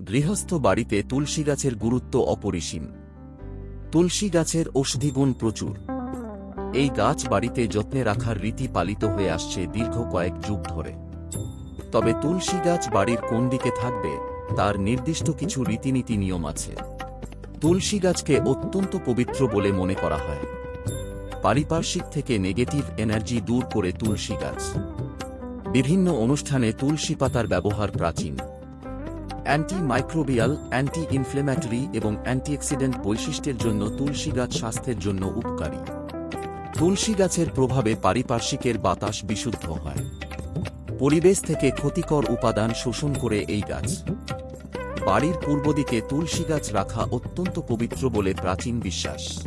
গৃহস্থ বাড়িতে তুলসী গাছের গুরুত্ব অপরিসীম। তুলসী গাছের ঔষধিগুণ প্রচুর। এই গাছ বাড়িতে যত্নে রাখার রীতি পালিত হয়ে আসছে দীর্ঘ কয়েক যুগ ধরে। তবে তুলসী গাছ বাড়ির কোন দিকে থাকবে, তার নির্দিষ্ট কিছু রীতিনীতি নিয়ম আছে। তুলসী গাছকে অত্যন্ত পবিত্র বলে মনে করা হয়। পারিপার্শ্বিক থেকে নেগেটিভ এনার্জি দূর করে তুলসী গাছ। বিভিন্ন অনুষ্ঠানে তুলসী পাতার ব্যবহার প্রাচীন। অ্যান্টি মাইক্রোবিয়াল অ্যান্টি ইনফ্লেমেটরি এবং অ্যান্টিঅক্সিডেন্ট বৈশিষ্ট্যের জন্য তুলসী গাছ স্বাস্থ্যের জন্য উপকারী। তুলসী গাছের প্রভাবে পারিপার্শ্বিকের বাতাস বিশুদ্ধ হয়। পরিবেশ থেকে ক্ষতিকর উপাদান শোষণ করে এই গাছ। বাড়ির পূর্ব দিকে তুলসী গাছ রাখা অত্যন্ত পবিত্র বলে প্রাচীন বিশ্বাস।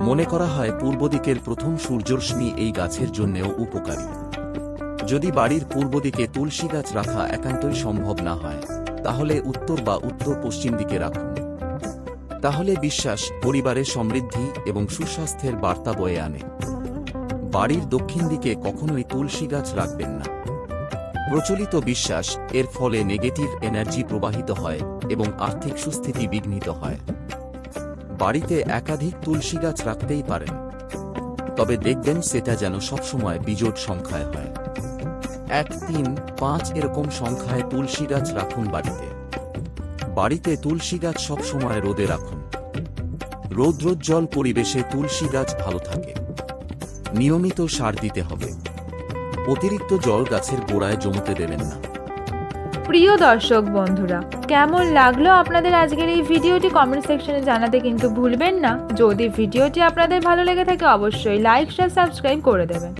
মনে করা হয় পূর্ব দিকের প্রথম সূর্যরশ্মি এই গাছের জন্যেও উপকারী। যদি বাড়ির পূর্ব দিকে তুলসী গাছ রাখা একান্তই সম্ভব না হয় তাহলে উত্তর বা উত্তর পশ্চিম দিকে রাখুন। তাহলে বিশ্বাস পরিবারে সমৃদ্ধি এবং সুস্বাস্থ্যের বার্তা বয়ে আনে। বাড়ির দক্ষিণ দিকে কখনোই তুলসী গাছ রাখবেন না। প্রচলিত বিশ্বাস এর ফলে নেগেটিভ এনার্জি প্রবাহিত হয় এবং আর্থিক সুস্থিতি বিঘ্নিত হয়। বাড়িতে একাধিক তুলসী গাছ রাখতেই পারেন। তবে দেখবেন সেটা যেন সবসময় বিজোট সংখ্যায় হয়। এক তিন পাঁচ এরকম সংখ্যায় তুলসী গাছ রাখুন বাড়িতে। বাড়িতে তুলসী গাছ সবসময় রোদে রাখুন। রৌদ্রোজ্জ্বল পরিবেশে তুলসী গাছ ভালো থাকে। নিয়মিত সার দিতে হবে। অতিরিক্ত জল গাছের গোড়ায় জমতে দেবেন না। প্রিয় দর্শক বন্ধুরা, কেমন লাগল আপনাদের আজকের এই ভিডিওটি কমেন্ট সেকশনে জানাতে কিন্তু ভুলবেন না। যদি ভিডিওটি আপনাদের ভালো লেগে থাকে, অবশ্যই লাইক, শেয়ার, সাবস্ক্রাইব করে দেবেন।